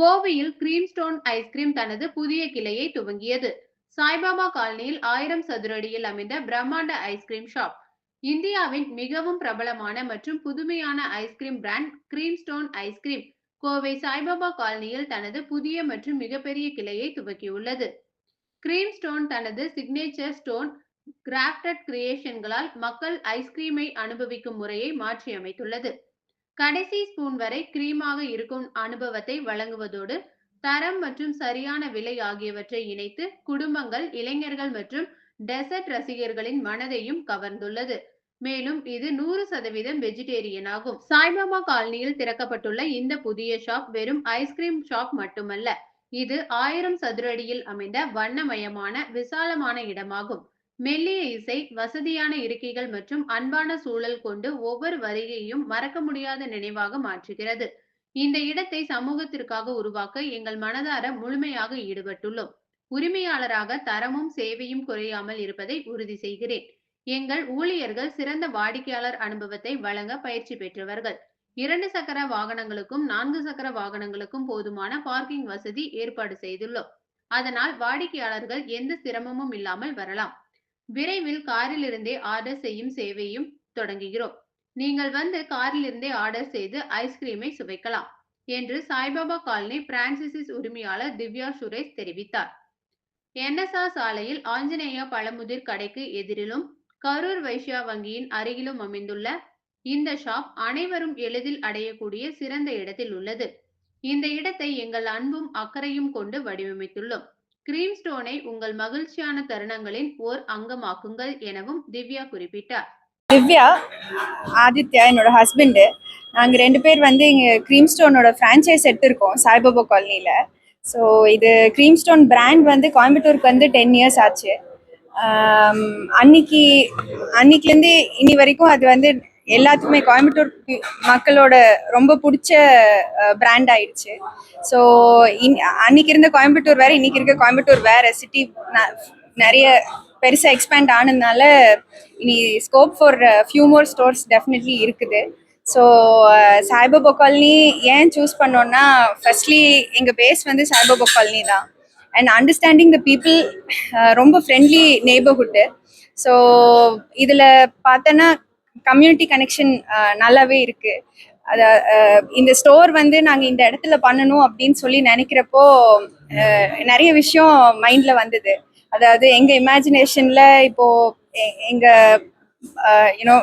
கோவையில் கிரீன்ஸ்டோன் ஐஸ்கிரீம் தனது புதிய கிளையை துவங்கியது. சாய்பாபா காலனியில் ஆயிரம் சதுரடியில் அமைந்த பிரம்மாண்ட ஐஸ்கிரீம் ஷாப். இந்தியாவின் மிகவும் பிரபலமான மற்றும் புதுமையான ice cream brand Greenstone ice cream Kovai Saibaba காலனியில் தனது புதிய மற்றும் மிகப்பெரிய கிளையை துவக்கியுள்ளது. கிரீம்ஸ்டோன் தனது சிக்னேச்சர் ஸ்டோன் கிராஃப்டட் கிரியேஷன்களால் மக்கள் ஐஸ்கிரீமை அனுபவிக்கும் முறையை மாற்றியமைத்துள்ளது. கடைசி ஸ்பூன் வரை கிரீமாக இருக்கும் அனுபவத்தை வழங்குவதோடு தரம் மற்றும் சரியான விலை ஆகியவற்றை இணைத்து குடும்பங்கள் இளைஞர்கள் மற்றும் டெசர்ட் ரசிகர்களின் மனதையும் கவர்ந்துள்ளது. மேலும் இது நூறு சதவீதம் வெஜிடேரியன் ஆகும். சாய்பாபா காலனியில் திறக்கப்பட்டுள்ள இந்த புதிய ஷாப் வெறும் ஐஸ்கிரீம் ஷாப் மட்டுமல்ல இது ஆயிரம் சதுரடியில் அமைந்த வண்ணமயமான விசாலமான இடமாகும். மெல்லிய இசை வசதியான இருக்கைகள் மற்றும் அன்பான சூழல் கொண்டு ஒவ்வொரு வரியையும் மறக்க முடியாத நினைவாக மாற்றுகிறது. இந்த இடத்தை சமூகத்திற்காக உருவாக்க எங்கள் மனதார முழுமையாக ஈடுபட்டுள்ளோம். உரிமையாளராக தரமும் சேவையும் குறையாமல் இருப்பதை உறுதி செய்கிறேன். எங்கள் ஊழியர்கள் சிறந்த வாடிக்கையாளர் அனுபவத்தை வழங்க பயிற்சி பெற்றவர்கள். இரண்டு சக்கர வாகனங்களுக்கும் நான்கு சக்கர வாகனங்களுக்கும் போதுமான பார்க்கிங் வசதி ஏற்பாடு செய்துள்ளோம். அதனால் வாடிக்கையாளர்கள் எந்த சிரமமும் இல்லாமல் வரலாம். விரைவில் காரிலிருந்தே ஆர்டர் செய்யும் சேவையும் தொடங்குகிறோம். நீங்கள் வந்து காரிலிருந்தே ஆர்டர் செய்து ஐஸ்கிரீமை சுவைக்கலாம் என்று சாய்பாபா காலனி பிரான்சிசிஸ் உரிமையாளர் திவ்யா சுரேஷ் தெரிவித்தார். என்எஸ்ஆர் சாலையில் ஆஞ்சநேயா பழமுதிர் கடைக்கு எதிரிலும் கரூர் வைஷ்யா வங்கியின் அருகிலும் அமைந்துள்ள இந்த ஷாப் அனைவரும் எளிதில் அடையக்கூடிய சிறந்த இடத்தில் உள்ளது. இந்த இடத்தை எங்கள் அன்பும் அக்கறையும் கொண்டு வடிவமைத்துள்ளோம். கிரீம் ஸ்டோனை உங்கள் மகிழ்ச்சியான தருணங்களின் ஓர் அங்கமாக்குங்கள் எனவும் திவ்யா குறிப்பிட்டார். திவ்யா ஆதித்யா என்னோட ஹஸ்பண்டு நாங்கள் ரெண்டு பேர் வந்து இங்கே க்ரீம் ஸ்டோனோட ஃப்ரான்ச்சைஸ் எடுத்திருக்கோம் சாய்பாபா காலனியில் ஸோ இது க்ரீம் ஸ்டோன் பிராண்ட் வந்து கோயம்புத்தூருக்கு வந்து டென் இயர்ஸ் ஆச்சு. அன்னைக்கு அன்னைக்குலேருந்து இனி வரைக்கும் அது வந்து எல்லாத்துக்குமே கோயம்புத்தூர் மக்களோட ரொம்ப பிடிச்ச பிராண்ட் ஆயிடுச்சு. ஸோ இன் அன்னைக்கு இருந்த கோயம்புத்தூர் வேற இன்னைக்கு இருக்க கோயம்புத்தூர் வேற சிட்டி நிறைய பெருசாக எக்ஸ்பேண்ட் ஆனதுனால இனி scope for few more stores definitely இருக்குது. ஸோ சாய்பாபா காலனி ஏன் சூஸ் பண்ணோன்னா ஃபர்ஸ்ட்லி எங்கள் பேஸ் வந்து சாய்பாபா காலனி தான். அண்ட் அண்டர்ஸ்டாண்டிங் த பீப்புள் ரொம்ப ஃப்ரெண்ட்லி நெய்பர்ஹுட்டு ஸோ இதில் பார்த்தோன்னா கம்யூனிட்டி கனெக்ஷன் நல்லாவே இருக்கு. அத இந்த ஸ்டோர் வந்து நாங்கள் இந்த இடத்துல பண்ணணும் அப்படின்னு சொல்லி நினைக்கிறப்போ நிறைய விஷயம் மைண்ட்ல வந்தது. அதாவது எங்கள் இமேஜினேஷன்ல இப்போ எங்கள் யூனோ